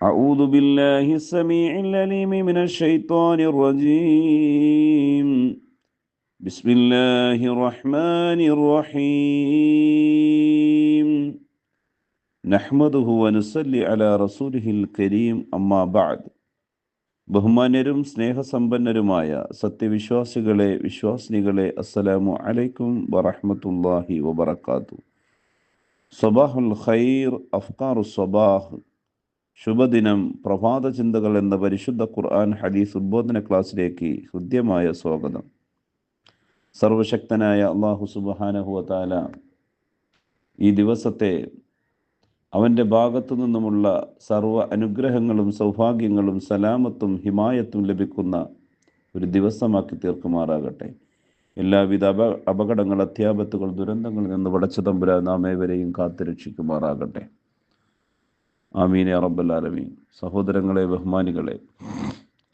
أعوذ بالله السميع العليم من الشيطان الرجيم بسم الله الرحمن الرحيم نحمده ونصلي على رسوله الكريم أما بعد ബഹുമാന്യരും സ്നേഹസമ്പന്നരുമായ സത്യവിശ്വാസികളെ വിശ്വാസിനികളെ അസ്സലാമു അലൈക്കും വറഹ്മത്തുള്ളാഹി വബറകാത്തു സബാഹുൽ ഖൈർ അഫ്കാറു സബാഹ് ശുഭദിനം പ്രഭാത ചിന്തകൾ എന്ന പരിശുദ്ധ ഖുർആൻ ഹദീസ് ഉദ്ബോധന ക്ലാസ്സിലേക്ക് ഹൃദ്യമായ സ്വാഗതം. സർവശക്തനായ അള്ളാഹു സുബാനഹുവതാല ഈ ദിവസത്തെ അവന്റെ ഭാഗത്തു നിന്നുമുള്ള സർവ അനുഗ്രഹങ്ങളും സൗഭാഗ്യങ്ങളും സലാമത്തും ഹിമായത്തും ലഭിക്കുന്ന ഒരു ദിവസമാക്കി തീർക്കുമാറാകട്ടെ. എല്ലാവിധ അപ അപകടങ്ങൾ അധ്യാപത്തുകൾ ദുരന്തങ്ങളിൽ നിന്ന് വടച്ചു തമ്പുര നാം ഏവരെയും കാത്തുരക്ഷിക്കുമാറാകട്ടെ. ആമീനെ അറബല്ലാലമീൻ സഹോദരങ്ങളെ ബഹുമാനികളെ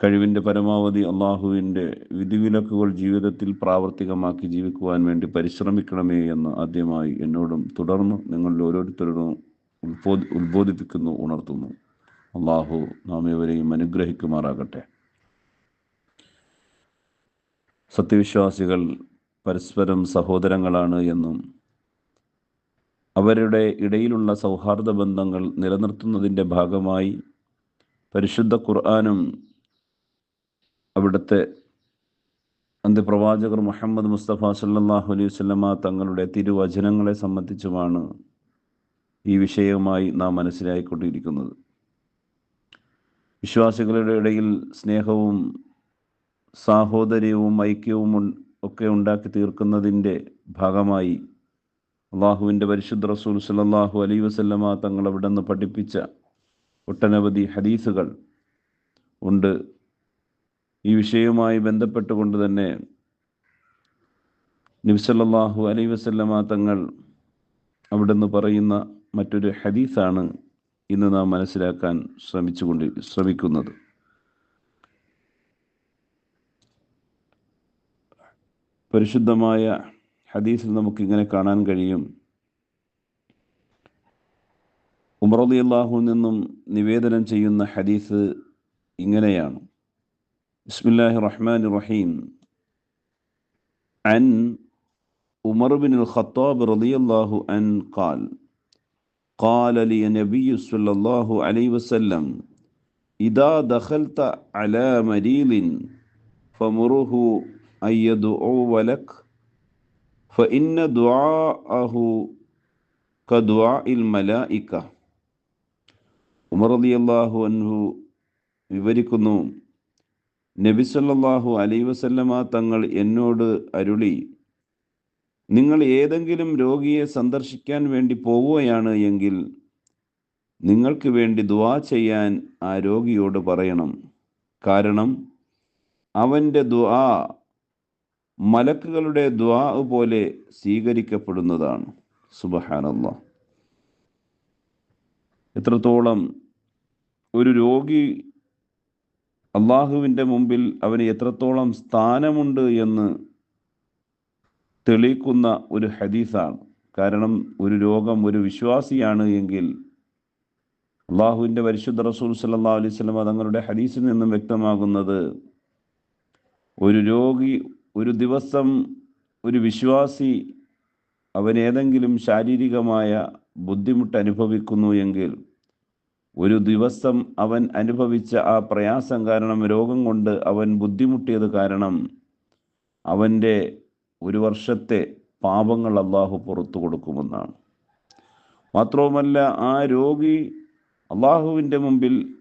കഴിവിന്റെ പരമാവധി അള്ളാഹുവിന്റെ വിധിവിലക്കുകൾ ജീവിതത്തിൽ പ്രാവർത്തികമാക്കി ജീവിക്കുവാൻ വേണ്ടി പരിശ്രമിക്കണമേ എന്ന് ആദ്യമായി എന്നോടും തുടർന്ന് നിങ്ങളിൽ ഓരോരുത്തരോടും ഉത്ബോധി ഉത്ബോധിപ്പിക്കുന്നു ഉണർത്തുന്നു. അള്ളാഹു നാം ഇവരെയും അനുഗ്രഹിക്കുമാറാകട്ടെ. സത്യവിശ്വാസികൾ പരസ്പരം സഹോദരങ്ങളാണ് എന്നും അവരുടെ ഇടയിലുള്ള സൗഹാർദ്ദ ബന്ധങ്ങൾ നിലനിർത്തുന്നതിന്റെ ഭാഗമായി പരിശുദ്ധ ഖുർആാനും അവിടുത്തെ അന്ത്യപ്രവാചകർ മുഹമ്മദ് മുസ്തഫ സല്ലാഹു അലൈഹി വല്ലമ തങ്ങളുടെ തിരുവചനങ്ങളെ സംബന്ധിച്ചുമാണ് ഈ വിഷയവുമായി നാം മനസ്സിലായിക്കൊണ്ടിരിക്കുന്നത്. വിശ്വാസികളുടെ ഇടയിൽ സ്നേഹവും സാഹോദര്യവും ഐക്യവും ഒക്കെ ഉണ്ടാക്കി തീർക്കുന്നതിന്റെ ഭാഗമായി അള്ളാഹുവിന്റെ പരിശുദ്ധ റസൂൽ സല്ലാഹു അലൈ വസല്ലമ തങ്ങൾ അവിടെ നിന്ന് പഠിപ്പിച്ച ഒട്ടനവധി ഹദീസുകൾ ഉണ്ട്. ഈ വിഷയവുമായി ബന്ധപ്പെട്ടുകൊണ്ട് തന്നെ നബ്സല്ലാഹു അലൈ വസല്ലമ തങ്ങൾ അവിടെ നിന്ന് പറയുന്ന മറ്റൊരു ഹദീസാണ് ഇന്ന് നാം മനസ്സിലാക്കാൻ ശ്രമിച്ചുകൊണ്ട് ശ്രമിക്കുന്നത്. പരിശുദ്ധമായ ഹദീസിൽ നമുക്കിങ്ങനെ കാണാൻ കഴിയും ഉമറലി അള്ളാഹു നിന്നും നിവേദനം ചെയ്യുന്ന ഹദീസ് ഇങ്ങനെയാണ് ബിസ്മില്ലാഹി റഹ്മാൻ റഹീം അൻ ഉമർ ബിൻ الخطاب رضي الله عنه قال قال لي النبي صلى الله عليه وسلم إذا دخلت على مريض فمره أن يدعو لك فإن دعاءه كدعاء الملائكة ഉമർ അലി അള്ളാഹു അൻഹു വിവരിക്കുന്നു നബി സല്ലാഹു അലൈ വസല്ലമ തങ്ങൾ എന്നോട് അരുളി നിങ്ങൾ ഏതെങ്കിലും രോഗിയെ സന്ദർശിക്കാൻ വേണ്ടി പോവുകയാണ് എങ്കിൽ നിങ്ങൾക്ക് വേണ്ടി ദുവാ ചെയ്യാൻ ആ രോഗിയോട് പറയണം കാരണം അവൻ്റെ ദുആ മലക്കുകളുടെ ദ്വാ പോലെ സ്വീകരിക്കപ്പെടുന്നതാണ്. സുബഹാനല്ല. എത്രത്തോളം ഒരു രോഗി അള്ളാഹുവിന്റെ മുമ്പിൽ അവന് എത്രത്തോളം സ്ഥാനമുണ്ട് എന്ന് തെളിയിക്കുന്ന ഒരു ഹദീസാണ്. കാരണം ഒരു രോഗം ഒരു വിശ്വാസിയാണ് എങ്കിൽ അള്ളാഹുവിന്റെ പരിശുദ്ധ റസൂൽ സല്ലാ അലൈഹി സ്വലം തങ്ങളുടെ ഹദീസിൽ നിന്നും വ്യക്തമാകുന്നത് ഒരു രോഗി ഒരു ദിവസം ഒരു വിശ്വാസി അവൻ ഏതെങ്കിലും ശാരീരികമായ ബുദ്ധിമുട്ട് അനുഭവിക്കുന്നു എങ്കിൽ ഒരു ദിവസം അവൻ അനുഭവിച്ച ആ പ്രയാസം കാരണം രോഗം കൊണ്ട് അവൻ ബുദ്ധിമുട്ടിയത് കാരണം അവന്റെ ഒരു വർഷത്തെ പാപങ്ങൾ അള്ളാഹു പുറത്തു കൊടുക്കുമെന്നാണ്. മാത്രവുമല്ല ആ രോഗി അള്ളാഹുവിന്റെ മുമ്പിൽ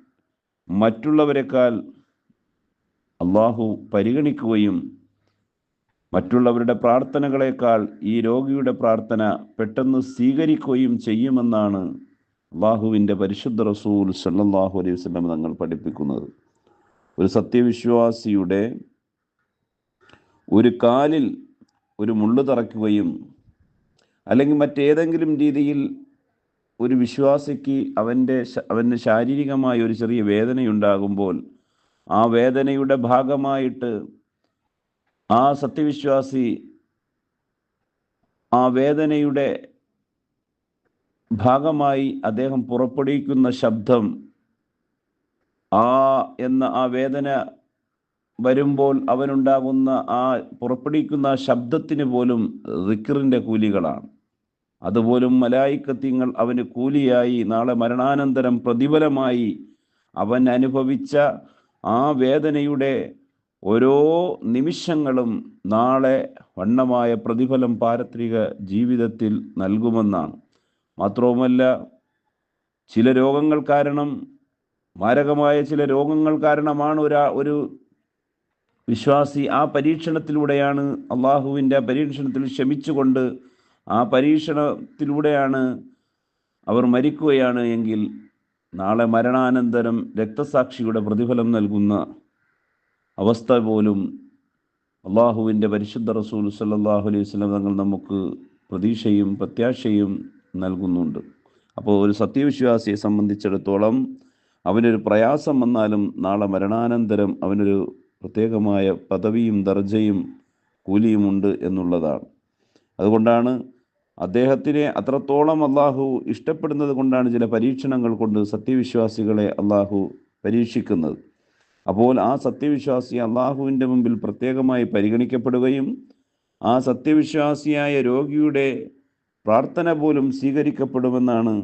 മറ്റുള്ളവരെക്കാൾ അള്ളാഹു പരിഗണിക്കുകയും മറ്റുള്ളവരുടെ പ്രാർത്ഥനകളെക്കാൾ ഈ രോഗിയുടെ പ്രാർത്ഥന പെട്ടെന്ന് സ്വീകരിക്കുകയും ചെയ്യുമെന്നാണ് അള്ളാഹുവിന്റെ പരിശുദ്ധ റസൂൽ സല്ലാഹു അലൈഹി വസ്ലം തങ്ങൾ പഠിപ്പിക്കുന്നത്. ഒരു സത്യവിശ്വാസിയുടെ ഒരു കാലിൽ ഒരു മുള്ളു തറയ്ക്കുകയും അല്ലെങ്കിൽ മറ്റേതെങ്കിലും രീതിയിൽ ഒരു വിശ്വാസിക്ക് അവന്റെ അവന് ശാരീരികമായ ഒരു ചെറിയ വേദനയുണ്ടാകുമ്പോൾ ആ വേദനയുടെ ഭാഗമായിട്ട് ആ സത്യവിശ്വാസി ആ വേദനയുടെ ഭാഗമായി അദ്ദേഹം പുറപ്പെടുവിക്കുന്ന ശബ്ദം ആ എന്ന ആ വേദന വരുമ്പോൾ അവനുണ്ടാകുന്ന ആ പുറപ്പെടുവിക്കുന്ന ശബ്ദത്തിന് പോലും റിക്കറിന്റെ കൂലികളാണ്. അതുപോലും മലായിക്കത്യങ്ങൾ അവന് കൂലിയായി നാളെ മരണാനന്തരം പ്രതിഫലമായി അവൻ അനുഭവിച്ച ആ വേദനയുടെ ഓരോ നിമിഷങ്ങളും നാളെ വണ്ണമായ പ്രതിഫലം പാരത്രിക ജീവിതത്തിൽ നൽകുമെന്നാണ്. മാത്രവുമല്ല ചില രോഗങ്ങൾ കാരണം മാരകമായ ചില രോഗങ്ങൾ കാരണമാണ് ഒരാ ഒരു വിശ്വാസി ആ പരീക്ഷണത്തിലൂടെയാണ് അള്ളാഹുവിന്റെ പരീക്ഷണത്തിൽ ക്ഷമിച്ചുകൊണ്ട് ആ പരീക്ഷണത്തിലൂടെയാണ് അവർ മരിക്കുകയാണ് എങ്കിൽ നാളെ മരണാനന്തരം രക്തസാക്ഷിയുടെ പ്രതിഫലം നൽകുന്ന അവസ്ഥ പോലും അള്ളാഹുവിന്റെ പരിശുദ്ധ റസൂൽ സല്ലാഹു അലൈഹി വസ്ലം തങ്ങൾ നമുക്ക് പ്രതീക്ഷയും പ്രത്യാശയും നൽകുന്നുണ്ട്. അപ്പോൾ ഒരു സത്യവിശ്വാസിയെ സംബന്ധിച്ചിടത്തോളം അവനൊരു പ്രയാസം വന്നാലും നാളെ മരണാനന്തരം അവനൊരു പ്രത്യേകമായ പദവിയും ദർജയും കൂലിയുമുണ്ട് എന്നുള്ളതാണ്. അതുകൊണ്ടാണ് അദ്ദേഹത്തിനെ അത്രത്തോളം അള്ളാഹു ഇഷ്ടപ്പെടുന്നത് കൊണ്ടാണ് ചില പരീക്ഷണങ്ങൾ കൊണ്ട് സത്യവിശ്വാസികളെ അള്ളാഹു പരീക്ഷിക്കുന്നത്. അപ്പോൾ ആ സത്യവിശ്വാസി അള്ളാഹുവിന്റെ മുമ്പിൽ പ്രത്യേകമായി പരിഗണിക്കപ്പെടുകയും ആ സത്യവിശ്വാസിയായ രോഗിയുടെ പ്രാർത്ഥന പോലും സ്വീകരിക്കപ്പെടുമെന്നാണ്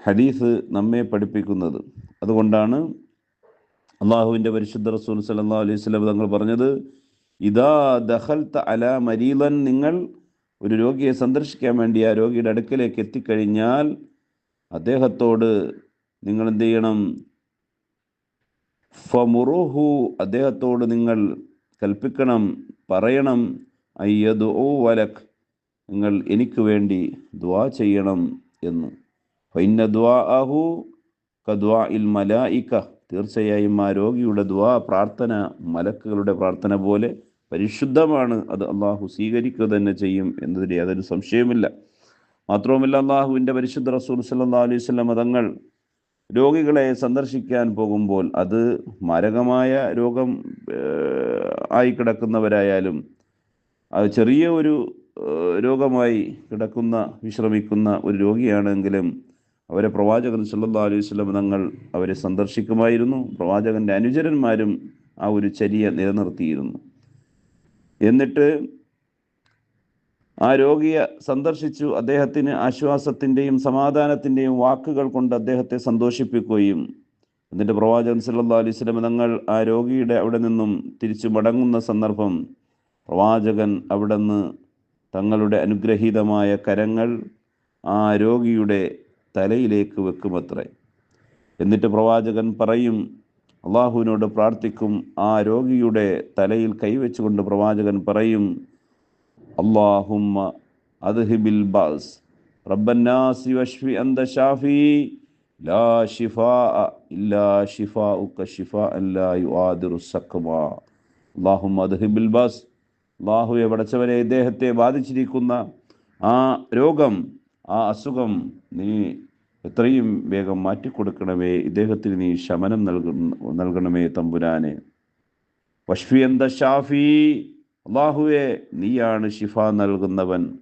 ഹദീസ് നമ്മെ പഠിപ്പിക്കുന്നത്. അതുകൊണ്ടാണ് അള്ളാഹുവിന്റെ പരിശുദ്ധ റസൂൽ സല്ലാ അലൈഹി സ്വലം തങ്ങൾ പറഞ്ഞത് ഇതാ ദഹൽത്ത അല മരീലൻ നിങ്ങൾ ഒരു രോഗിയെ സന്ദർശിക്കാൻ വേണ്ടി ആ രോഗിയുടെ അടുക്കലേക്ക് എത്തിക്കഴിഞ്ഞാൽ അദ്ദേഹത്തോട് നിങ്ങൾ എന്ത് ചെയ്യണം? ഫമുറുഹു അദ്ദേഹത്തോട് നിങ്ങൾ കൽപ്പിക്കണം പറയണം അയ്യദ് ഓ വലക് നിങ്ങൾ എനിക്ക് വേണ്ടി ദ്വാ ചെയ്യണം എന്ന്. ഫൈന്ന ദ്വാ അഹു കദ്വാ ഇൽ മലായിക്ക തീർച്ചയായും ആ രോഗിയുടെ ദ്വാ പ്രാർത്ഥന മലക്കുകളുടെ പ്രാർത്ഥന പോലെ പരിശുദ്ധമാണ്. അത് അള്ളാഹു സ്വീകരിക്കുക തന്നെ ചെയ്യും എന്നതിൽ യാതൊരു സംശയമില്ല മാത്രവുമല്ല അള്ളാഹുവിന്റെ പരിശുദ്ധ റസൂൽ സല്ലാ അലൈഹി മതങ്ങൾ രോഗികളെ സന്ദർശിക്കാൻ പോകുമ്പോൾ അത് മാരകമായ രോഗം ആയി കിടക്കുന്നവരായാലും അത് ചെറിയ ഒരു രോഗമായി കിടക്കുന്ന വിശ്രമിക്കുന്ന ഒരു രോഗിയാണെങ്കിലും അവരെ പ്രവാചകൻ സല്ലാ അലൈഹി സ്വലം തങ്ങൾ അവരെ സന്ദർശിക്കുമായിരുന്നു. പ്രവാചകന്റെ അനുചരന്മാരും ആ ഒരു ചര്യ നിലനിർത്തിയിരുന്നു. എന്നിട്ട് ആ രോഗിയെ സന്ദർശിച്ചു. അദ്ദേഹത്തിന് ആശ്വാസത്തിന്റെയും സമാധാനത്തിന്റെയും വാക്കുകൾ കൊണ്ട് അദ്ദേഹത്തെ സന്തോഷിപ്പിക്കുകയും അതിന്റെ പ്രവാചകൻ സല്ലാ അലൈഹി സ്വലം തങ്ങൾ ആ രോഗിയുടെ അവിടെ നിന്നും തിരിച്ചു മടങ്ങുന്ന സന്ദർഭം പ്രവാചകൻ അവിടെ നിന്ന് തങ്ങളുടെ അനുഗ്രഹീതമായ കരങ്ങൾ ആ രോഗിയുടെ തലയിലേക്ക് വെക്കുമത്രേ. എന്നിട്ട് പ്രവാചകൻ പറയും അള്ളാഹുവിനോട് പ്രാർത്ഥിക്കും. ആ രോഗിയുടെ തലയിൽ കൈവച്ചുകൊണ്ട് പ്രവാചകൻ പറയും അള്ളാഹുമ്മ അദ്ഹിബിൽ ബാസ് റബ്ബന്നാസി വഷ്ഫി അന്ത ഷാഫി ലാ ഷിഫാ ഇല്ലാ ഷിഫാ ഉക്ക ഷിഫാ അല്ലാ യുആദിറു സഖ്മാ അള്ളാഹുമ്മ അദ്ഹിബിൽ ബാസ് അള്ളാഹുവെ പടച്ചവരെ ഇദ്ദേഹത്തെ ബാധിച്ചിരിക്കുന്ന ആ രോഗം ആ അസുഖം നീ എത്രയും വേഗം മാറ്റിക്കൊടുക്കണമേ. ഇദ്ദേഹത്തിന് നീ ശമനം നൽകണമേ തമ്പുരാനെ. വഷ്ഫി എന്ത ഷാഫി അള്ളാഹുവെ നീയാണ് ശിഫ നൽകുന്നവൻ.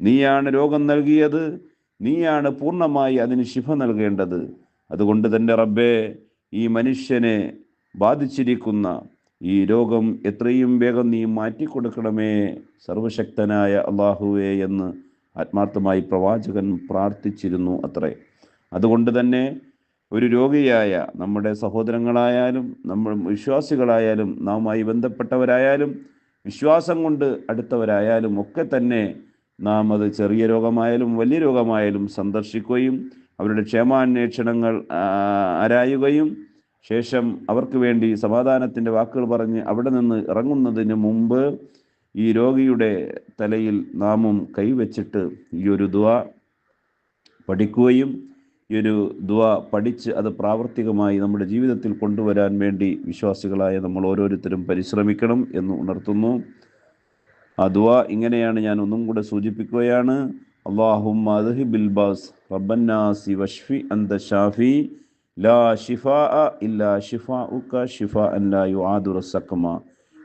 നീയാണ് രോഗം നൽകിയത്. നീയാണ് പൂർണമായി അതിന് ശിഫ നൽകേണ്ടത്. അതുകൊണ്ട് തന്നെ റബ്ബെ ഈ മനുഷ്യനെ ബാധിച്ചിരിക്കുന്ന ഈ രോഗം എത്രയും വേഗം നീ മാറ്റിക്കൊടുക്കണമേ സർവശക്തനായ അള്ളാഹുവേ എന്ന് ആത്മാർത്ഥമായി പ്രവാചകൻ പ്രാർത്ഥിച്ചിരുന്നു അത്രേ. അതുകൊണ്ട് തന്നെ ഒരു രോഗിയായ നമ്മുടെ സഹോദരങ്ങളായാലും നമ്മൾ വിശ്വാസികളായാലും നാമായി ബന്ധപ്പെട്ടവരായാലും വിശ്വാസം കൊണ്ട് അടുത്തവരായാലും ഒക്കെ തന്നെ നാം അത് ചെറിയ രോഗമായാലും വലിയ രോഗമായാലും സന്ദർശിക്കുകയും അവരുടെ ക്ഷേമാന്വേഷണങ്ങൾ ആരായുകയും ശേഷം അവർക്ക് വേണ്ടി സമാധാനത്തിന്റെ വാക്കുകൾ പറഞ്ഞ് അവിടെ നിന്ന് ഇറങ്ങുന്നതിന് മുമ്പ് ഈ രോഗിയുടെ തലയിൽ നാമും കൈവച്ചിട്ട് ഈ ഒരു ദുവ പഠിക്കുകയും ഈ ഒരു ദ പഠിച്ച് അത് പ്രാവർത്തികമായി നമ്മുടെ ജീവിതത്തിൽ കൊണ്ടുവരാൻ വേണ്ടി വിശ്വാസികളായ നമ്മൾ ഓരോരുത്തരും പരിശ്രമിക്കണം എന്ന് ഉണർത്തുന്നു. ആ ദ ഇങ്ങനെയാണ് ഞാൻ ഒന്നും കൂടെ സൂചിപ്പിക്കുകയാണ്. അള്ളാഹും ഷാഫി ലാ ഷിഫാ ഇല്ലാ ഷിഫാ അല്ലാ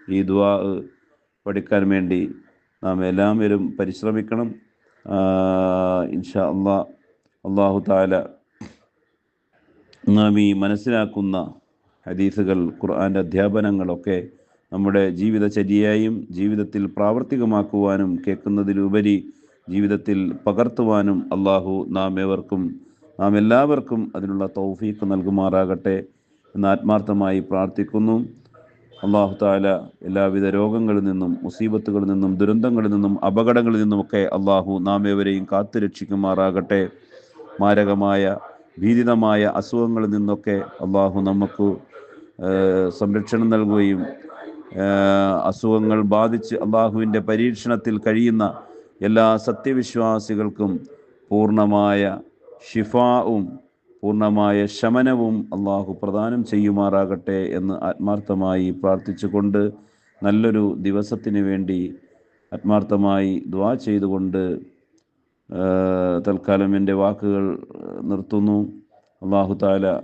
ഈ ദുവാ പഠിക്കാൻ വേണ്ടി നാം എല്ലാവരും പരിശ്രമിക്കണം. ഇൻഷാ അള്ളാ അള്ളാഹു താല നാം ഈ മനസ്സിലാക്കുന്ന ഹദീസുകൾ ഖുർആന്റെ അധ്യാപനങ്ങളൊക്കെ നമ്മുടെ ജീവിതചര്യയായും ജീവിതത്തിൽ പ്രാവർത്തികമാക്കുവാനും കേൾക്കുന്നതിലുപരി ജീവിതത്തിൽ പകർത്തുവാനും അള്ളാഹു നാം ഏവർക്കും നാം എല്ലാവർക്കും അതിനുള്ള തൗഫീക്ക് നൽകുമാറാകട്ടെ എന്ന് ആത്മാർത്ഥമായി പ്രാർത്ഥിക്കുന്നു. അള്ളാഹു താല എല്ലാവിധ രോഗങ്ങളിൽ നിന്നും മുസീബത്തുകളിൽ നിന്നും ദുരന്തങ്ങളിൽ നിന്നും അപകടങ്ങളിൽ നിന്നുമൊക്കെ അള്ളാഹു നാം ഏവരെയും കാത്തുരക്ഷിക്കുമാറാകട്ടെ. മാരകമായ ഭീതിതമായ അസുഖങ്ങളിൽ നിന്നൊക്കെ അള്ളാഹു നമുക്ക് സംരക്ഷണം നൽകുകയും അസുഖങ്ങൾ ബാധിച്ച് അള്ളാഹുവിന്റെ പരീക്ഷണത്തിൽ കഴിയുന്ന എല്ലാ സത്യവിശ്വാസികൾക്കും പൂർണമായ ഷിഫാവും പൂർണമായ ശമനവും അള്ളാഹു പ്രദാനം ചെയ്യുമാറാകട്ടെ എന്ന് ആത്മാർത്ഥമായി പ്രാർത്ഥിച്ചുകൊണ്ട് നല്ലൊരു ദിവസത്തിന് വേണ്ടി ആത്മാർത്ഥമായി ദ്വാ ചെയ്തുകൊണ്ട് തൽക്കാലം എന്റെ വാക്കുകൾ നിർത്തുന്നു. അള്ളാഹു താല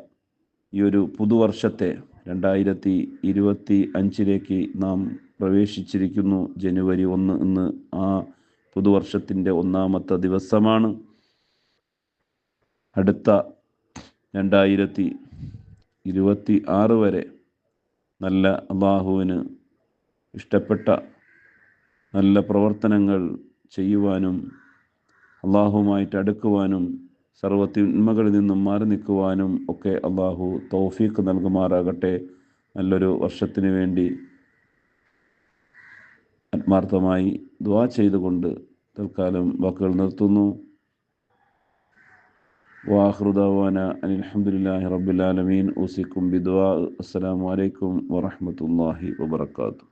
ഈ ഒരു പുതുവർഷത്തെ രണ്ടായിരത്തി ഇരുപത്തി അഞ്ചിലേക്ക് നാം പ്രവേശിച്ചിരിക്കുന്നു. ജനുവരി ഒന്ന് ഇന്ന് ആ പുതുവർഷത്തിന്റെ ഒന്നാമത്തെ ദിവസമാണ്. അടുത്ത രണ്ടായിരത്തി ഇരുപത്തി ആറ് വരെ നല്ല അള്ളാഹുവിന് ഇഷ്ടപ്പെട്ട നല്ല പ്രവർത്തനങ്ങൾ ചെയ്യുവാനും അള്ളാഹുവുമായിട്ട് അടുക്കുവാനും സർവത്തിന്മകളിൽ നിന്നും മാറി നിൽക്കുവാനും ഒക്കെ അള്ളാഹു തൗഫീഖ് നൽകുമാറാകട്ടെ. നല്ലൊരു വർഷത്തിന് വേണ്ടി ആത്മാർത്ഥമായി ദ്വാ ചെയ്തുകൊണ്ട് തൽക്കാലം വാക്കുകൾ നിർത്തുന്നു. വാഹൃദാന അലഹമുല്ലാഹി റബ്ബുലാലമീൻ ഊസിക്കും ബിദ്വാ അസ്സലാമലൈക്കും വറഹമത്തല്ലാഹി വബർക്കാത്തു